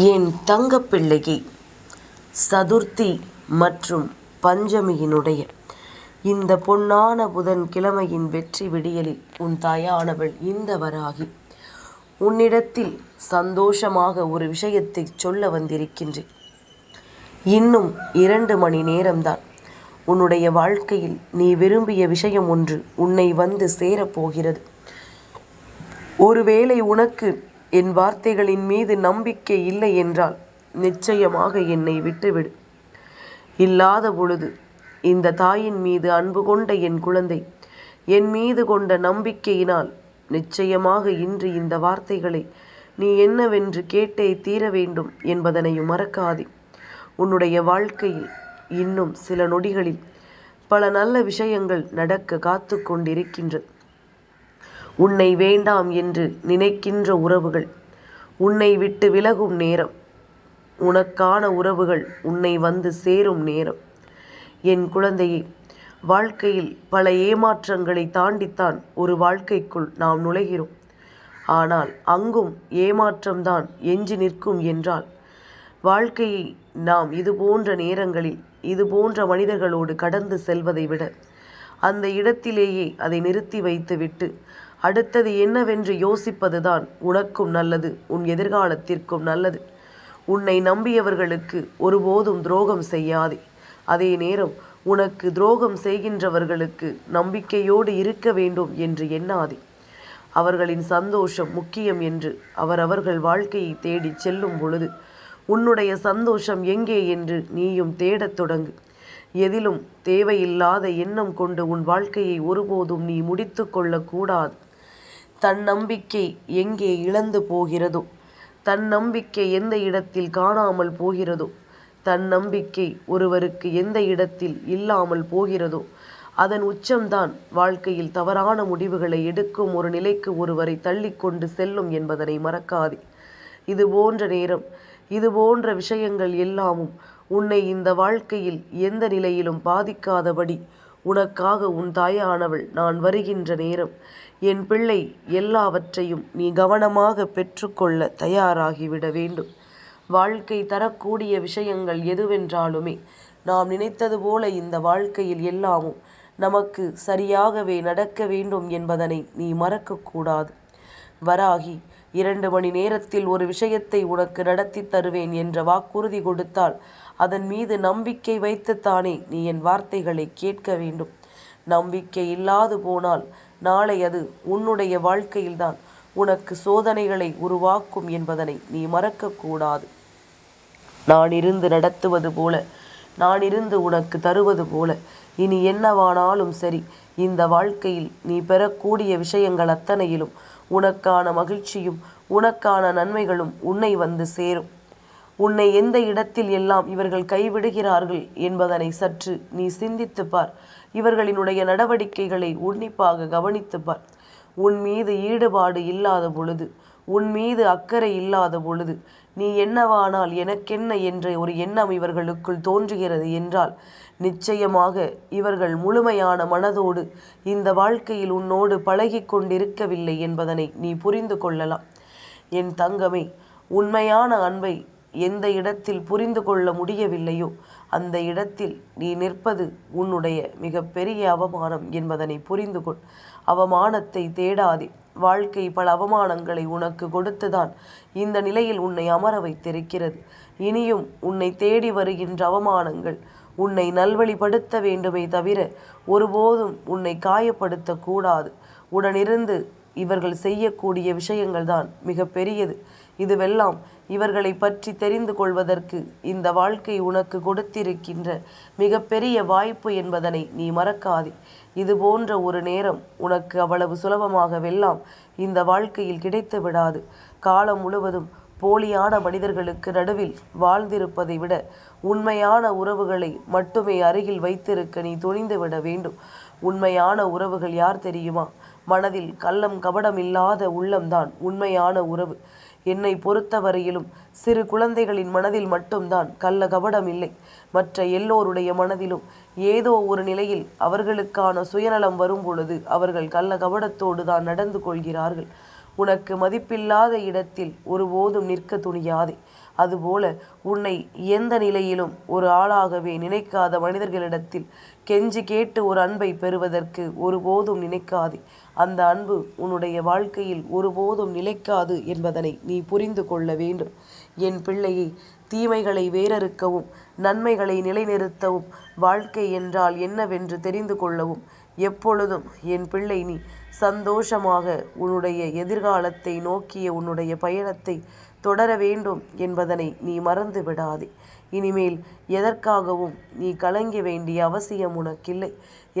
என் தங்கப்பிள்ளையே சதுர்த்தி மற்றும் பஞ்சமியினுடைய இந்த பொன்னான புதன் கிழமையின் வெற்றி விடியலில் உன் தாயானவள் இந்த வராகி உன்னிடத்தில் சந்தோஷமாக ஒரு விஷயத்தை சொல்ல வந்திருக்கின்றேன். இன்னும் இரண்டு மணி நேரம்தான். உன்னுடைய வாழ்க்கையில் நீ விரும்பிய விஷயம் ஒன்று உன்னை வந்து சேரப்போகிறது. ஒருவேளை உனக்கு என் வார்த்தைகளின் மீது நம்பிக்கை இல்லை என்றால் நிச்சயமாக என்னை விட்டுவிடு. இல்லாத பொழுது இந்த தாயின் மீது அன்பு கொண்ட என் குழந்தை என் மீது கொண்ட நம்பிக்கையினால் நிச்சயமாக இன்று இந்த வார்த்தைகளை நீ என்னவென்று கேட்டே தீர வேண்டும் என்பதனையும் மறக்காதே. உன்னுடைய வாழ்க்கையில் இன்னும் சில நொடிகளில் பல நல்ல விஷயங்கள் நடக்க காத்து கொண்டிருக்கின்றது உன்னை வேண்டாம் என்று நினைக்கின்ற உறவுகள். உன்னை விட்டு விலகும் நேரம். உனக்கான உறவுகள் உன்னை வந்து சேரும் நேரம். என் குழந்தையே வாழ்க்கையில் பல ஏமாற்றங்களை தாண்டித்தான் ஒரு வாழ்க்கைக்குள் நாம் நுழைகிறோம். ஆனால் அங்கும் ஏமாற்றம்தான் எஞ்சி நிற்கும் என்றால் வாழ்க்கையை நாம் இது போன்ற நேரங்களில் இது போன்ற மனிதர்களோடு கடந்து செல்வதை விட அந்த இடத்திலேயே அதை நிறுத்தி வைத்துவிட்டு அடுத்தது என்னவென்று யோசிப்பதுதான் உனக்கும் நல்லது உன் எதிர்காலத்திற்கும் நல்லது. உன்னை நம்பியவர்களுக்கு ஒருபோதும் துரோகம் செய்யாதே. அதே நேரம் உனக்கு துரோகம் செய்கின்றவர்களுக்கு நம்பிக்கையோடு இருக்க வேண்டும் என்று எண்ணாதே. அவர்களின் சந்தோஷம் முக்கியம் என்று அவரவர்கள் வாழ்க்கையை தேடிச் செல்லும் பொழுது உன்னுடைய சந்தோஷம் எங்கே என்று நீயும் தேடத் தொடங்கு. எதிலும் தேவையில்லாத எண்ணம் கொண்டு உன் வாழ்க்கையை ஒருபோதும் நீ முடித்து கொள்ளக்கூடாது தன்னம்பிக்கை எங்கே இழந்து போகிறதோ? தன்னம்பிக்கை எந்த இடத்தில் காணாமல் போகிறதோ? தன்னம்பிக்கை ஒருவருக்கு எந்த இடத்தில் இல்லாமல் போகிறதோ? அதன் உச்சம்தான் வாழ்க்கையில் தவறான முடிவுகளை எடுக்கும் ஒரு நிலைக்கு ஒருவரை தள்ளிக்கொண்டு செல்லும் என்பதனை மறக்காதே. இது போன்ற நேரம் இது போன்ற விஷயங்கள் எல்லாமும் உன்னை இந்த வாழ்க்கையில் எந்த நிலையிலும் பாதிக்காதபடி உனக்காக உன் தாயானவள் நான் வருகின்ற நேரம். என் பிள்ளை எல்லாவற்றையும் நீ கவனமாக பெற்றுக்கொள்ள தயாராகிவிட வேண்டும். வாழ்க்கை தரக்கூடிய விஷயங்கள் எதுவென்றாலுமே நாம் நினைத்தது போல இந்த வாழ்க்கையில் எல்லாமும் நமக்கு சரியாகவே நடக்க வேண்டும் என்பதனை நீ மறக்கக்கூடாது வராகி இரண்டு மணி நேரத்தில் ஒரு விஷயத்தை உனக்கு நடத்தி தருவேன் என்ற வாக்குறுதி கொடுத்தால் அதன் மீது நம்பிக்கை வைத்துத்தானே நீ என் வார்த்தைகளை கேட்க வேண்டும். நம்பிக்கை இல்லாது போனால் நாளை அது உன்னுடைய வாழ்க்கையில்தான். உனக்கு சோதனைகளை உருவாக்கும் என்பதனை நீ மறக்கக்கூடாது. நான் இருந்து நடத்துவது போல நான் இருந்து உனக்கு தருவது போல இனி என்னவானாலும் சரி இந்த வாழ்க்கையில் நீ பெறக்கூடிய விஷயங்கள் அத்தனையிலும் உனக்கான மகிழ்ச்சியும் உனக்கான நன்மைகளும் உன்னை வந்து சேரும். உன்னை எந்த இடத்தில் எல்லாம் இவர்கள் கைவிடுகிறார்கள் என்பதனை சற்று நீ சிந்தித்து பார். இவர்களினுடைய நடவடிக்கைகளை உன்னிப்பாக கவனித்து பார். உன் மீது ஈடுபாடு இல்லாத பொழுது உன் மீது அக்கறை இல்லாத பொழுது நீ என்னவானால் எனக்கென்ன என்ற ஒரு எண்ணம் இவர்களுக்குள் தோன்றுகிறது என்றால் நிச்சயமாக இவர்கள் முழுமையான மனதோடு இந்த வாழ்க்கையில் உன்னோடு பழகி கொண்டிருக்கவில்லை என்பதனை நீ புரிந்து கொள்ளலாம். என் தங்கமே உண்மையான அன்பை எந்த இடத்தில் புரிந்து கொள்ள முடியவில்லையோ அந்த இடத்தில் நீ நிற்பது உன்னுடைய மிகப்பெரிய அவமானம் என்பதனை புரிந்து கொள். அவமானத்தை தேடாதே. வாழ்க்கை பல அவமானங்களை உனக்கு கொடுத்துதான் இந்த நிலையில் உன்னை அமர வைத்திருக்கிறது. இனியும் உன்னை தேடி வருகின்ற அவமானங்கள் உன்னை நல்வழிப்படுத்த வேண்டுமே தவிர ஒருபோதும் உன்னை காயப்படுத்தக்கூடாது. உடனிருந்து இவர்கள் செய்யக்கூடிய விஷயங்கள் தான் மிக பெரியது இதுவெல்லாம் இவர்களை பற்றி தெரிந்து கொள்வதற்கு இந்த வாழ்க்கை உனக்கு கொடுத்திருக்கின்ற மிகப்பெரிய வாய்ப்பு என்பதனை நீ மறக்காதே. இது போன்ற ஒரு நேரம் உனக்கு அவ்வளவு சுலபமாகவெல்லாம் இந்த வாழ்க்கையில் கிடைத்து விடாது. காலம் முழுவதும் போலியான மனிதர்களுக்கு நடுவில் வாழ்ந்திருப்பதை விட உண்மையான உறவுகளை மட்டுமே அருகில் வைத்திருக்க நீ துணிந்து விட வேண்டும். உண்மையான உறவுகள் யார் தெரியுமா? மனதில் கள்ளம் கபடம் இல்லாத உள்ளம்தான் உண்மையான உறவு. என்னை பொறுத்தவரையிலும் சிறு குழந்தைகளின் மனதில் மட்டும்தான் கள்ள கபடம் இல்லை. மற்ற எல்லோருடைய மனதிலும் ஏதோ ஒரு நிலையில் அவர்களுக்கான சுயநலம் வரும் பொழுது அவர்கள் கள்ள கபடத்தோடு தான் நடந்து கொள்கிறார்கள். உனக்கு மதிப்பில்லாத இடத்தில் ஒருபோதும் நிற்க துணியாதே. அதுபோல உன்னை எந்த நிலையிலும் ஒரு ஆளாகவே நினைக்காத மனிதர்களிடத்தில் கெஞ்சி கேட்டு ஒரு அன்பை பெறுவதற்கு ஒருபோதும் நினைக்காதே. அந்த அன்பு உன்னுடைய வாழ்க்கையில் ஒருபோதும் நிலைக்காது என்பதனை நீ புரிந்து கொள்ள வேண்டும். என் பிள்ளையை தீமைகளை வேறறுக்கவும் நன்மைகளை நிலைநிறுத்தவும் வாழ்க்கை என்றால் என்னவென்று தெரிந்து கொள்ளவும் எப்பொழுதும் என் பிள்ளை நீ சந்தோஷமாக உன்னுடைய எதிர்காலத்தை நோக்கிய உன்னுடைய பயணத்தை தொடர வேண்டும் என்பதனை நீ மறந்து விடாதே. இனிமேல் எதற்காகவும் நீ கலங்க வேண்டிய அவசியம் உனக்கில்லை.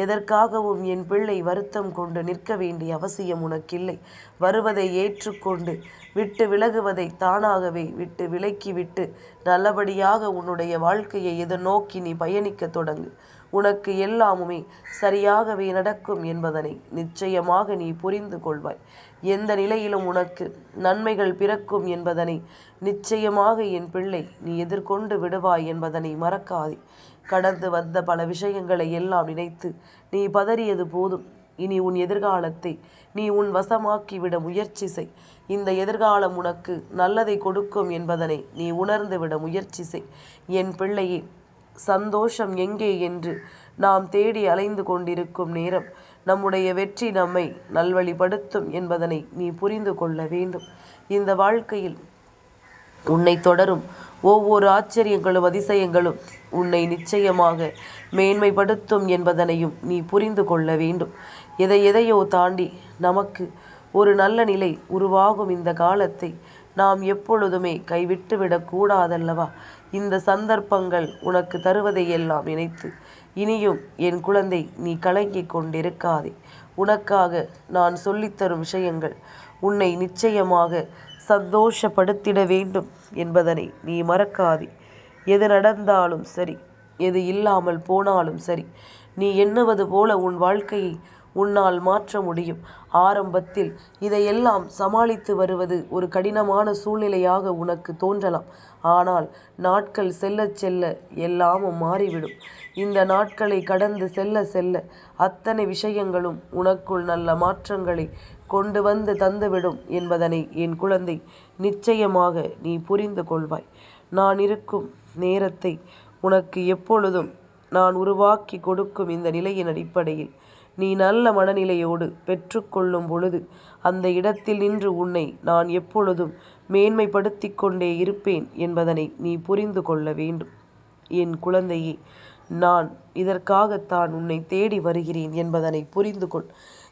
எதற்காகவும் என் பிள்ளை வருத்தம் கொண்டு நிற்க வேண்டிய அவசியம் உனக்கில்லை. வருவதை ஏற்றுக்கொண்டு விட்டு விலகுவதை தானாகவே விட்டு விலக்கி விட்டு நல்லபடியாக உன்னுடைய வாழ்க்கையை எதை நோக்கி நீ பயணிக்க தொடங்கு. உனக்கு எல்லாமுமே சரியாகவே நடக்கும் என்பதனை நிச்சயமாக நீ புரிந்து கொள்வாய். எந்த நிலையிலும் உனக்கு நன்மைகள் பிறக்கும் என்பதனை நிச்சயமாக என் பிள்ளை நீ எதிர்கொண்டு விடுவாய் என்பதனை மறக்காதே. கடந்து வந்த பல விஷயங்களை எல்லாம் நினைத்து நீ பதறியது போதும். இனி உன் எதிர்காலத்தை நீ உன் வசமாக்கிவிட முயற்சி செய். இந்த எதிர்காலம் உனக்கு நல்லதை கொடுக்கும் என்பதனை நீ உணர்ந்து விட முயற்சி செய். என் பிள்ளையே சந்தோஷம் எங்கே என்று நாம் தேடி அலைந்து கொண்டிருக்கும் நேரம் நம்முடைய வெற்றி நம்மை நல்வழிப்படுத்தும் என்பதனை நீ புரிந்து கொள்ள வேண்டும். இந்த வாழ்க்கையில் உன்னை தொடரும் ஒவ்வொரு ஆச்சரியங்களும் அதிசயங்களும் உன்னை நிச்சயமாக மேன்மைப்படுத்தும் என்பதனையும் நீ புரிந்து கொள்ள வேண்டும். எதை எதையோ தாண்டி நமக்கு ஒரு நல்ல நிலை உருவாகும் இந்த காலத்தை நாம் எப்பொழுதுமே கைவிட்டு விடக்கூடாதல்லவா இந்த சந்தர்ப்பங்கள் உனக்கு தருவதையெல்லாம் நினைத்து இனியும் என் குழந்தை நீ கலங்கிக் கொண்டிருக்காதே. உனக்காக நான் சொல்லித்தரும் விஷயங்கள் உன்னை நிச்சயமாக சந்தோஷப்படுத்திட வேண்டும் என்பதனை நீ மறக்காதே. எது நடந்தாலும் சரி எது இல்லாமல் போனாலும் சரி நீ எண்ணுவது போல உன் வாழ்க்கையை உன்னால் மாற்ற முடியும். ஆரம்பத்தில் இதையெல்லாம் சமாளித்து வருவது ஒரு கடினமான சூழ்நிலையாக உனக்கு தோன்றலாம். ஆனால் நாட்கள் செல்ல செல்ல எல்லாமும் மாறிவிடும். இந்த நாட்களை கடந்து செல்ல செல்ல அத்தனை விஷயங்களும் உனக்குள் நல்ல மாற்றங்களை கொண்டு வந்து தந்துவிடும் என்பதனை என் குழந்தை நிச்சயமாக நீ புரிந்து கொள்வாய். நான் இருக்கும் நேரத்தை உனக்கு எப்பொழுதும் நான் உருவாக்கி கொடுக்கும் இந்த நிலையின் அடிப்படையில் நீ நல்ல மனநிலையோடு பெற்றுக்கொள்ளும் பொழுது அந்த இடத்தில் நின்று உன்னை நான் எப்பொழுதும் மேன்மைப்படுத்தி கொண்டே இருப்பேன் என்பதனை நீ புரிந்து கொள்ள வேண்டும். என் குழந்தையே நான் இதற்காகத்தான் உன்னை தேடி வருகிறேன் என்பதனை புரிந்து கொள்.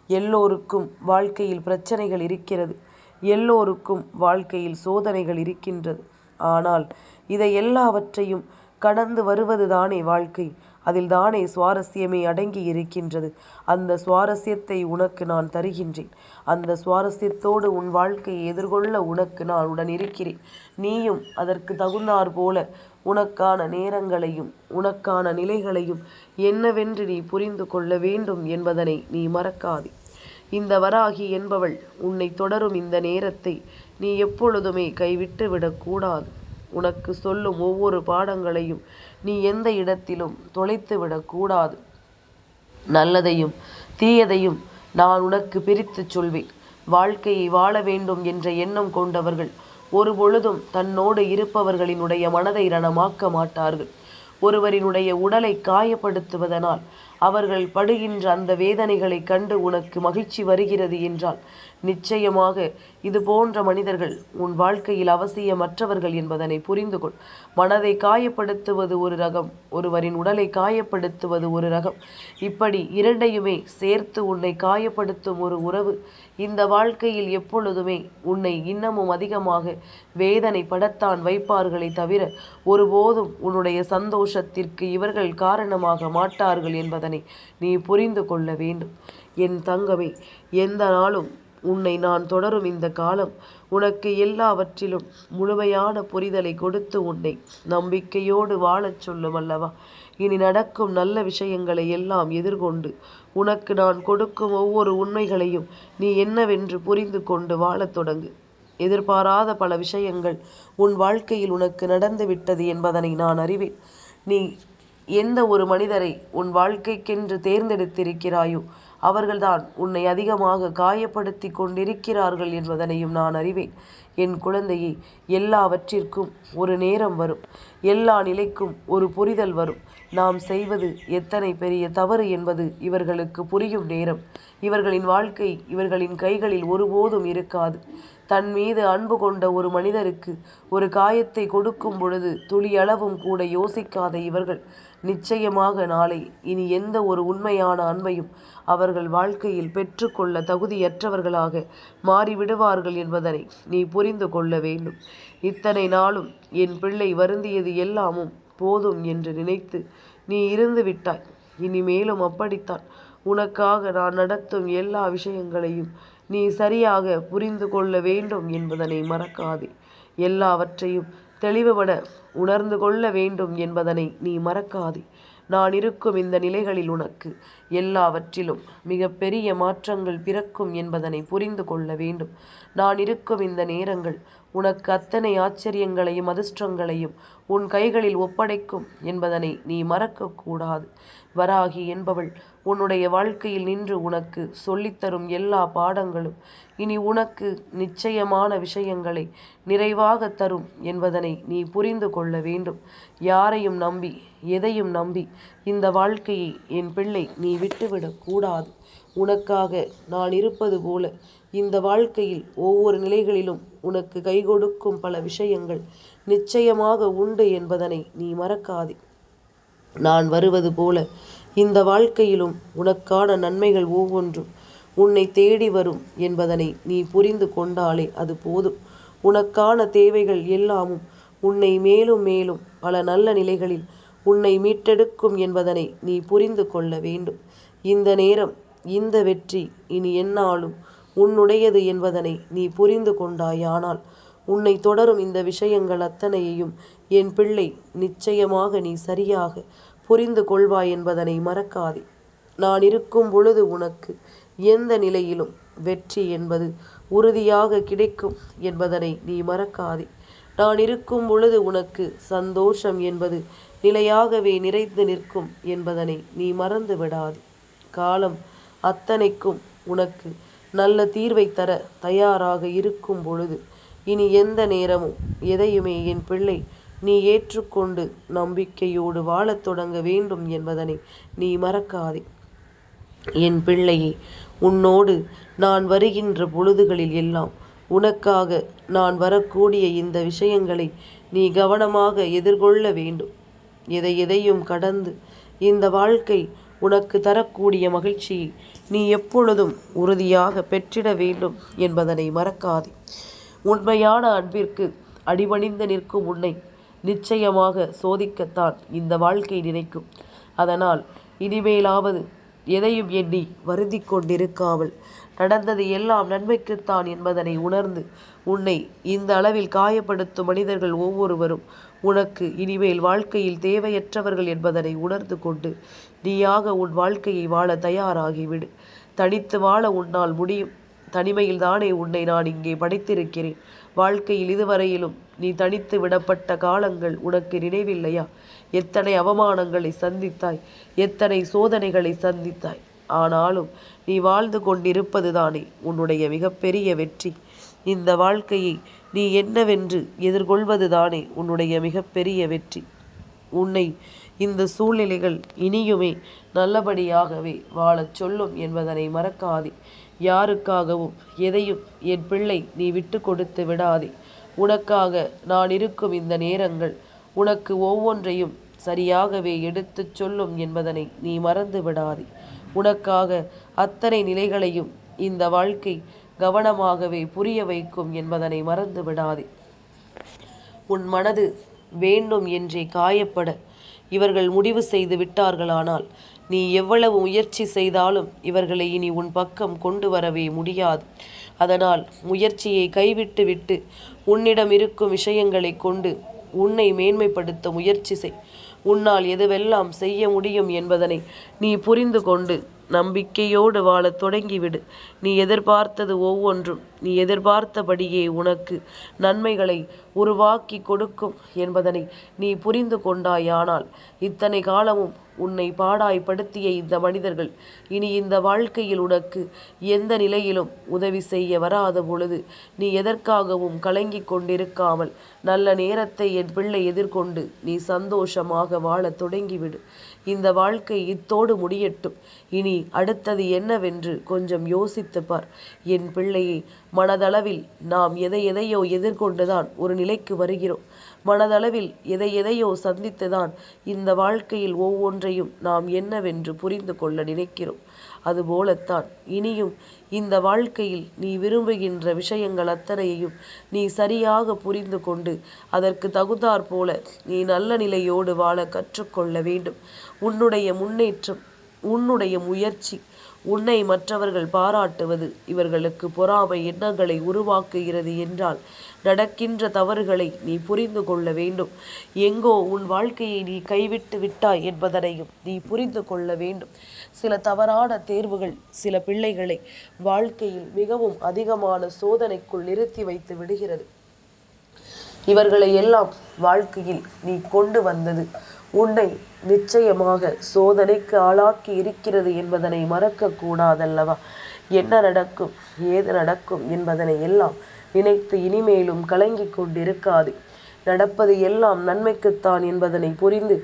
எல்லோருக்கும் வாழ்க்கையில் பிரச்சனைகள் இருக்கிறது. எல்லோருக்கும் வாழ்க்கையில் சோதனைகள் இருக்கின்றது. ஆனால் இதை எல்லாவற்றையும் கடந்து வருவதுதானே வாழ்க்கை. அதில் தானே சுவாரஸ்யமே அடங்கி இருக்கின்றது. அந்த சுவாரஸ்யத்தை உனக்கு நான் தருகின்றேன். அந்த சுவாரஸ்யத்தோடு உன் வாழ்க்கையை எதிர்கொள்ள உனக்கு நான் உடன் இருக்கிறேன். நீயும் அதற்கு தகுந்தாற் போல உனக்கான நேரங்களையும் உனக்கான நிலைகளையும் என்னவென்று நீ புரிந்து கொள்ள வேண்டும் என்பதனை நீ மறக்காதே. இந்த வராகி என்பவள் உன்னை தொடரும் இந்த நேரத்தை நீ எப்பொழுதுமே கைவிட்டு விடக்கூடாது உனக்கு சொல்லும் ஒவ்வொரு பாடங்களையும் நீ எந்த இடத்திலும் தொலைத்து விடக்கூடாது நல்லதையும் தீயதையும் நான் உனக்கு பிரித்துச் சொல்வேன். வாழ்க்கையை வாழ வேண்டும் என்ற எண்ணம் கொண்டவர்கள் ஒரு பொழுதும் தன்னோடு இருப்பவர்களினுடைய மனதை ரணமாக்க மாட்டார்கள். ஒருவரினுடைய உடலை காயப்படுத்துவதனால் அவர்கள் படுகின்ற அந்த வேதனைகளை கண்டு உனக்கு மகிழ்ச்சி வருகிறது என்றால் நிச்சயமாக இது போன்ற மனிதர்கள் உன் வாழ்க்கையில் அவசியமற்றவர்கள் என்பதனை புரிந்து கொள். மனதை காயப்படுத்துவது ஒரு ரகம் ஒருவரின் உடலை காயப்படுத்துவது ஒரு ரகம். இப்படி இரண்டையுமே சேர்த்து உன்னை காயப்படுத்தும் ஒரு உறவு இந்த வாழ்க்கையில் எப்பொழுதுமே உன்னை இன்னமும் அதிகமாக வேதனை படத்தான் வைப்பார்களே தவிர ஒருபோதும் உன்னுடைய சந்தோஷத்திற்கு இவர்கள் காரணமாக மாட்டார்கள் என்பதனை நீ புரிந்து கொள்ள வேண்டும். என் தங்கமே எந்த நாளும் உன்னை நான் தொடரும் இந்த காலம் உனக்கு எல்லாவற்றிலும் முழுமையான புரிதலை கொடுத்து உன்னை நம்பிக்கையோடு வாழச் சொல்லும் அல்லவா? இனி நடக்கும் நல்ல விஷயங்களை எல்லாம் எதிர்கொண்டு உனக்கு நான் கொடுக்கும் ஒவ்வொரு உண்மைகளையும் நீ என்னவென்று புரிந்து கொண்டு வாழத் தொடங்கு. எதிர்பாராத பல விஷயங்கள் உன் வாழ்க்கையில் உனக்கு நடந்து விட்டது என்பதனை நான் அறிவேன். நீ எந்த ஒரு மனிதரை உன் வாழ்க்கைக்கென்று தேர்ந்தெடுத்திருக்கிறாயோ அவர்கள்தான் உன்னை அதிகமாக காயப்படுத்தி கொண்டிருக்கிறார்கள் என்பதனையும் நான் அறிவேன். என் குழந்தையே எல்லாவற்றிற்கும் ஒரு நேரம் வரும். எல்லா நிலைக்கும் ஒரு புரிதல் வரும். நாம் செய்வது எத்தனை பெரிய தவறு என்பது இவர்களுக்கு புரியும் நேரம். இவர்களின் வாழ்க்கை இவர்களின் கைகளில் ஒருபோதும் இருக்காது. தன் மீது அன்பு கொண்ட ஒரு மனிதருக்கு ஒரு காயத்தை கொடுக்கும் பொழுது துளியளவும் கூட யோசிக்காத இவர்கள் நிச்சயமாக நாளை இனி எந்த ஒரு உண்மையான அன்பையும் அவர்கள் வாழ்க்கையில் பெற்றுக்கொள்ள தகுதியற்றவர்களாக மாறிவிடுவார்கள் என்பதனை நீ புரிந்து கொள்ள வேண்டும். இத்தனை நாளும் என் பிள்ளை வருந்தியது எல்லாமும் போதும் என்று நினைத்து நீ இருந்து விட்டாய். இனிமேலும் அப்படித்தான். உனக்காக நான் நடத்தும் எல்லா விஷயங்களையும் நீ சரியாக புரிந்து கொள்ள வேண்டும் என்பதனை மறக்காதே. எல்லாவற்றையும் தெளிவுபட உணர்ந்து கொள்ள வேண்டும் என்பதனை நீ மறக்காதே. நான் இருக்கும் இந்த நிலைகளில் உனக்கு எல்லாவற்றிலும் மிக பெரிய மாற்றங்கள் பிறக்கும் என்பதனை புரிந்து கொள்ள வேண்டும். நான் இருக்கும் இந்த நேரங்கள் உனக்கு அத்தனை ஆச்சரியங்களையும் அதிர்ஷ்டங்களையும் உன் கைகளில் ஒப்படைக்கும் என்பதனை நீ மறக்கக்கூடாது. வராகி என்பவள் உன்னுடைய வாழ்க்கையில் நின்று உனக்கு சொல்லித்தரும் எல்லா பாடங்களும் இனி உனக்கு நிச்சயமான விஷயங்களை நிறைவாக தரும் என்பதனை நீ புரிந்து கொள்ள வேண்டும். யாரையும் நம்பி எதையும் நம்பி இந்த வாழ்க்கையை என் பிள்ளை நீ விட்டுவிடக் கூடாது. உனக்காக நான் இருப்பது போல இந்த வாழ்க்கையில் ஒவ்வொரு நிலைகளிலும் உனக்கு கை கொடுக்கும் பல விஷயங்கள் நிச்சயமாக உண்டு என்பதனை நீ மறக்காதே. நான் வருவது போல இந்த வாழ்க்கையிலும் உனக்கான நன்மைகள் ஒவ்வொன்றும் உன்னை தேடி வரும் என்பதனை நீ புரிந்து கொண்டாலே அது போதும். உனக்கான தேவைகள் எல்லாமும் உன்னை மேலும் மேலும் பல நல்ல நிலைகளில் உன்னை மீட்டெடுக்கும் என்பதனை நீ புரிந்து கொள்ள வேண்டும். இந்த நேரம் இந்த வெற்றி இனி என்னாலும் உன்னுடையது என்பதனை நீ புரிந்து கொண்டாயானால் உன்னை தொடரும் இந்த விஷயங்கள் அத்தனையையும் என் பிள்ளை நிச்சயமாக நீ சரியாக புரிந்து கொள்வாய் என்பதனை மறக்காதே. நான் இருக்கும் பொழுது உனக்கு எந்த நிலையிலும் வெற்றி என்பது உறுதியாக கிடைக்கும் என்பதனை நீ மறக்காதே. நான் இருக்கும் பொழுது உனக்கு சந்தோஷம் என்பது நிலையாகவே நிறைந்து நிற்கும் என்பதனை நீ மறந்து விடாது. காலம் அத்தனைக்கும் உனக்கு நல்ல தீர்வை தர தயாராக இருக்கும் பொழுது இனி எந்த நேரமும் எதையுமே என் பிள்ளை நீ ஏற்றுக்கொண்டு நம்பிக்கையோடு வாழத் தொடங்க வேண்டும் என்பதனை நீ மறக்காதே. என் பிள்ளையே உன்னோடு நான் வருகின்ற பொழுதுகளில் எல்லாம் உனக்காக நான் வரக்கூடிய இந்த விஷயங்களை நீ கவனமாக எதிர்கொள்ள வேண்டும். எதை எதையும் கடந்து இந்த வாழ்க்கை உனக்கு தரக்கூடிய மகிழ்ச்சியை நீ எப்பொழுதும் உறுதியாக பெற்றிட வேண்டும் என்பதனை மறக்காதே. உண்மையான அன்பிற்கு அடிபணிந்து நிற்கும் உன்னை நிச்சயமாக சோதிக்கத்தான் இந்த வாழ்க்கை நினைக்கும். அதனால் இனிமேலாவது எதையும் எண்ணி வருந்தி கொண்டிருக்காமல் நடந்தது எல்லாம் நன்மைக்குத்தான் என்பதனை உணர்ந்து உன்னை இந்த அளவில் காயப்படுத்தும் மனிதர்கள் ஒவ்வொருவரும் உனக்கு இனிமேல் வாழ்க்கையில் தேவையற்றவர்கள் என்பதனை உணர்ந்து கொண்டு நீயாக உன் வாழ்க்கையை வாழ தயாராகிவிடு. தனித்து வாழ உன்னால் முடியும். தனிமையில் தானே உன்னை நான் இங்கே படைத்திருக்கிறேன். வாழ்க்கையில் இதுவரையிலும் நீ தனித்து விடப்பட்ட காலங்கள் உனக்கு நினைவில்லையா? எத்தனை அவமானங்களை சந்தித்தாய்? எத்தனை சோதனைகளை சந்தித்தாய்? ஆனாலும் நீ வாழ்ந்து கொண்டிருப்பது தானே உன்னுடைய மிகப்பெரிய வெற்றி. இந்த வாழ்க்கையை நீ என்னவென்று எதிர்கொள்வது தானே உன்னுடைய மிகப்பெரிய வெற்றி. உன்னை இந்த சூழ்நிலைகள் இனியுமே நல்லபடியாகவே வாழச் சொல்லும் என்பதனை மறக்காதே. யாருக்காகவும் எதையும் என் பிள்ளை நீ விட்டு கொடுத்து விடாதே. உனக்காக நான் இருக்கும் இந்த நேரங்கள் உனக்கு ஒவ்வொன்றையும் சரியாகவே எடுத்துச் சொல்லும் என்பதனை நீ மறந்து விடாதே. உனக்காக அத்தனை நிலைகளையும் இந்த வாழ்க்கை கவனமாகவே புரிய வைக்கும் என்பதனை மறந்து விடாதே. உன் மனது வேண்டும் என்றே காயப்பட இவர்கள் முடிவு செய்து விட்டார்களானால் நீ எவ்வளவு முயற்சி செய்தாலும் இவர்களை இனி உன் பக்கம் கொண்டு வரவே முடியாது. அதனால் முயற்சியை கைவிட்டு விட்டு உன்னிடம் இருக்கும் விஷயங்களை கொண்டு உன்னை மேன்மைப்படுத்த முயற்சி செய். உன்னால் எதுவெல்லாம் செய்ய முடியும் என்பதனை நீ புரிந்து கொண்டு நம்பிக்கையோடு வாழத் தொடங்கிவிடு. நீ எதிர்பார்த்தது ஒவ்வொன்றும். நீ எதிர்பார்த்தபடியே உனக்கு நன்மைகளை உருவாக்கி கொடுக்கும் என்பதனை நீ புரிந்து கொண்டாயானால் இத்தனை காலமும் உன்னை பாடாய்படுத்திய இந்த மனிதர்கள் இனி இந்த வாழ்க்கையில் உனக்கு எந்த நிலையிலும் உதவி செய்ய வராத பொழுது நீ எதற்காகவும் கலங்கி கொண்டிருக்காமல் நல்ல நேரத்தை என் பிள்ளை எதிர்கொண்டு நீ சந்தோஷமாக வாழத் தொடங்கிவிடு. இந்த வாழ்க்கை இத்தோடு முடியட்டும். இனி அடுத்தது என்னவென்று கொஞ்சம் யோசித்து பார் என் பிள்ளையை மனதளவில் நாம் எதை எதையோ எதிர்கொண்டுதான் ஒரு நிலைக்கு வருகிறோம். மனதளவில் எதை எதையோ சந்தித்துதான் இந்த வாழ்க்கையில் ஒவ்வொன்றையும் நாம் என்னவென்று புரிந்து கொள்ள நினைக்கிறோம். அதுபோலத்தான். இனியும் இந்த வாழ்க்கையில் நீ விரும்புகின்ற விஷயங்கள் அத்தனையையும் நீ சரியாக புரிந்து கொண்டு அதற்கு தகுந்தாற் போல நீ நல்ல நிலையோடு வாழ கற்றுக்கொள்ள வேண்டும். உன்னுடைய முன்னேற்றம் உன்னுடைய முயற்சி உன்னை மற்றவர்கள் பாராட்டுவது இவர்களுக்கு பொறாமை எண்ணங்களை உருவாக்குகிறது என்றால் நடக்கின்ற தவறுகளை நீ புரிந்து கொள்ள வேண்டும். எங்கோ உன் வாழ்க்கையை நீ கைவிட்டு விட்டாய் என்பதனையும் நீ புரிந்து கொள்ள வேண்டும். சில தவறான தேர்வுகள் சில பிள்ளைகளை வாழ்க்கையில் மிகவும் அதிகமான சோதனைக்குள் நிறுத்தி வைத்து விடுகிறது. இவர்களை எல்லாம் வாழ்க்கையில் நீ கொண்டு வந்தது உன்னை நிச்சயமாக சோதனைக்கு ஆளாக்கி இருக்கிறது என்பதனை மறக்க கூடாதல்லவா? என்ன நடக்கும் ஏது நடக்கும் என்பதனை எல்லாம் நினைத்து இனிமேலும் கலங்கிக் கொண்டிருக்காது. நடப்பது எல்லாம் நன்மைக்குத்தான் என்பதனை புரிந்து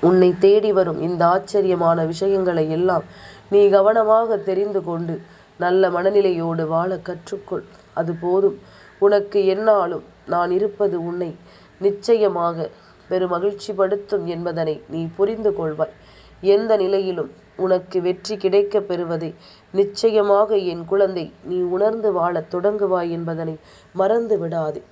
உன்னை தேடி வரும் இந்த ஆச்சரியமான விஷயங்களை எல்லாம் நீ கவனமாக தெரிந்து கொண்டு நல்ல மனநிலையோடு வாழ கற்றுக்கொள். அது போதும். உனக்கு என்னாலும் நான் இருப்பது உன்னை நிச்சயமாக பெரும் மகிழ்ச்சிப்படுத்தும் என்பதனை நீ புரிந்து கொள்வாய். எந்த நிலையிலும் உனக்கு வெற்றி கிடைக்கப் பெறுவதை நிச்சயமாக என் குழந்தை. நீ உணர்ந்து வாழத் தொடங்குவாய் என்பதனை மறந்து விடாதே.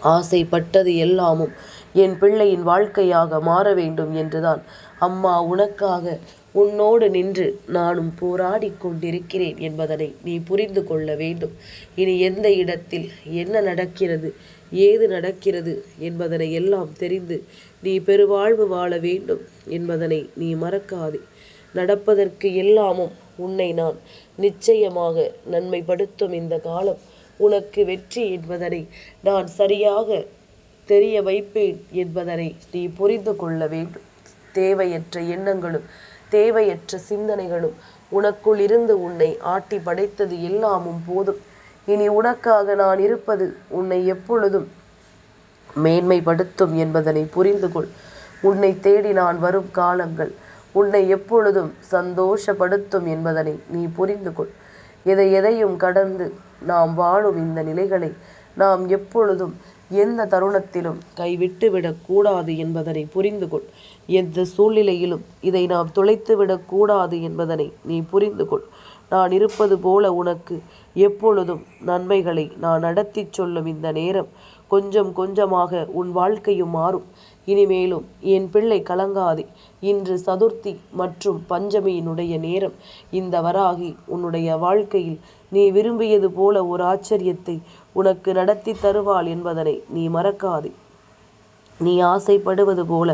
ஆசைப்பட்டது எல்லாமும் என் பிள்ளையின் வாழ்க்கையாக மாற வேண்டும் என்றுதான். அம்மா உனக்காக உன்னோடு நின்று நானும் போராடி கொண்டிருக்கிறேன் என்பதனை நீ புரிந்து கொள்ள வேண்டும். இனி எந்த இடத்தில் என்ன நடக்கிறது ஏது நடக்கிறது என்பதனை எல்லாம் தெரிந்து நீ பெருவாழ்வு வாழ வேண்டும் என்பதனை நீ மறக்காதே. நடப்பதற்கு எல்லாமும் உன்னை நான் நிச்சயமாக நன்மைப்படுத்தும் இந்த காலம் உனக்கு வெற்றி என்பதனை நான் சரியாக தெரிய வைப்பேன் என்பதனை நீ புரிந்து கொள்ள வேண்டும். தேவையற்ற எண்ணங்களும் தேவையற்ற சிந்தனைகளும் உனக்குள் இருந்து உன்னை ஆட்டி படைத்தது எல்லாமும் போதும். இனி உனக்காக நான் இருப்பது உன்னை எப்பொழுதும் மேன்மைப்படுத்தும் என்பதனை புரிந்து கொள். உன்னை தேடி நான் வரும் காலங்கள் உன்னை எப்பொழுதும் சந்தோஷப்படுத்தும் என்பதனை நீ புரிந்து கொள். எதை எதையும் கடந்து நாம் வாழும் இந்த நிலைகளை நாம் எப்பொழுதும் எந்த தருணத்திலும் கைவிட்டு விடக்கூடாது என்பதனை புரிந்து கொள். எந்த சூழ்நிலையிலும் இதை நாம் தொலைத்து விடக்கூடாது என்பதனை நீ புரிந்து கொள். நான் இருப்பது போல உனக்கு. எப்பொழுதும் நன்மைகளை நான் நடத்தி சொல்லும் இந்த நேரம் கொஞ்சம் கொஞ்சமாக உன் வாழ்க்கையும் மாறும். இனிமேலும் என் பிள்ளை கலங்காதே. இன்று சதுர்த்தி மற்றும் பஞ்சமியினுடைய நேரம். இந்த வராகி உன்னுடைய வாழ்க்கையில் நீ விரும்பியது போல ஒரு ஆச்சரியத்தை உனக்கு நடத்தி தருவாள் என்பதனை நீ மறக்காதே. நீ ஆசைப்படுவது போல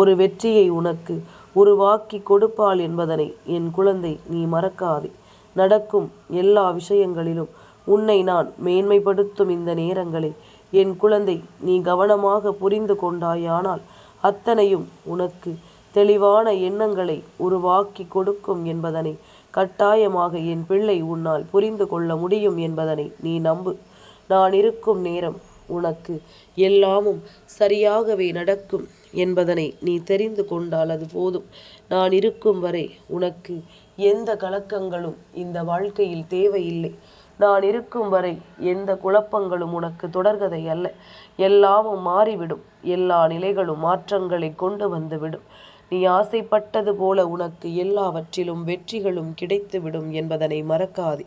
ஒரு வெற்றியை உனக்கு உருவாக்கி கொடுப்பாள் என்பதனை என் குழந்தை நீ மறக்காதே. நடக்கும் எல்லா விஷயங்களிலும். உன்னை நான் மேன்மைப்படுத்தும் இந்த நேரங்களில் என் குழந்தை நீ கவனமாக புரிந்து கொண்டாயானால் அத்தனையும் உனக்கு தெளிவான எண்ணங்களை உருவாக்கி கொடுக்கும் என்பதனை கட்டாயமாக என் பிள்ளை உன்னால் புரிந்து கொள்ள முடியும் என்பதனை நீ நம்பு. நான் இருக்கும் நேரம் உனக்கு எல்லாமும் சரியாகவே நடக்கும் என்பதனை நீ தெரிந்து கொண்டால் அது போதும். நான் இருக்கும் வரை உனக்கு எந்த கலக்கங்களும் இந்த வாழ்க்கையில் தேவையில்லை. நான் இருக்கும் வரை எந்த குழப்பங்களும் உனக்கு தொடர்கதை அல்ல. எல்லாமும் மாறிவிடும். எல்லா நிலைகளும் மாற்றங்களை கொண்டு வந்துவிடும் நீ ஆசைப்பட்டது போல உனக்கு எல்லாவற்றிலும் வெற்றிகளும் கிடைத்துவிடும் என்பதனை மறக்காதே.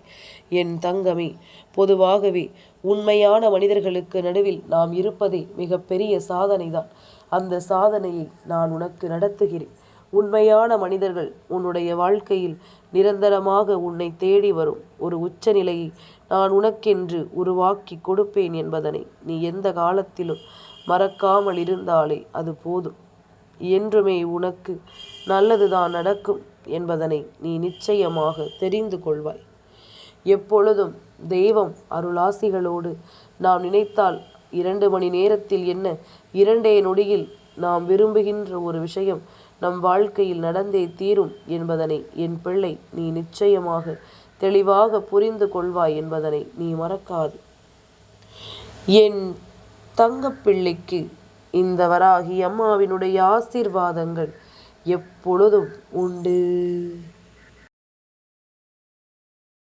என் தங்கமே பொதுவாகவே உண்மையான மனிதர்களுக்கு நடுவில் நாம் இருப்பதே மிகப்பெரிய சாதனைதான். அந்த சாதனையை நான் உனக்கு நடத்துகிறேன். உண்மையான மனிதர்கள் உன்னுடைய வாழ்க்கையில் நிரந்தரமாக உன்னை தேடி வரும். ஒரு உச்சநிலையை நான் உனக்கென்று உருவாக்கி கொடுப்பேன் என்பதனை நீ எந்த காலத்திலும் மறக்காமல் இருந்தாலே அது போதும். என்றுமே உனக்கு நல்லதுதான் நடக்கும் என்பதனை நீ நிச்சயமாக தெரிந்து கொள்வாய். எப்பொழுதும் தெய்வம் அருளாசிகளோடு நாம் நினைத்தால் இரண்டு மணி நேரத்தில் என்ன? இரண்டே நொடியில் நாம் விரும்புகின்ற ஒரு விஷயம் நம் வாழ்க்கையில் நடந்தே தீரும் என்பதனை என் பிள்ளை நீ நிச்சயமாக தெளிவாக புரிந்து கொள்வாய் என்பதனை நீ மறக்காது. என் தங்கப்பிள்ளைக்கு இந்த வராகி அம்மாவினுடைய ஆசீர்வாதங்கள் எப்பொழுதும் உண்டு.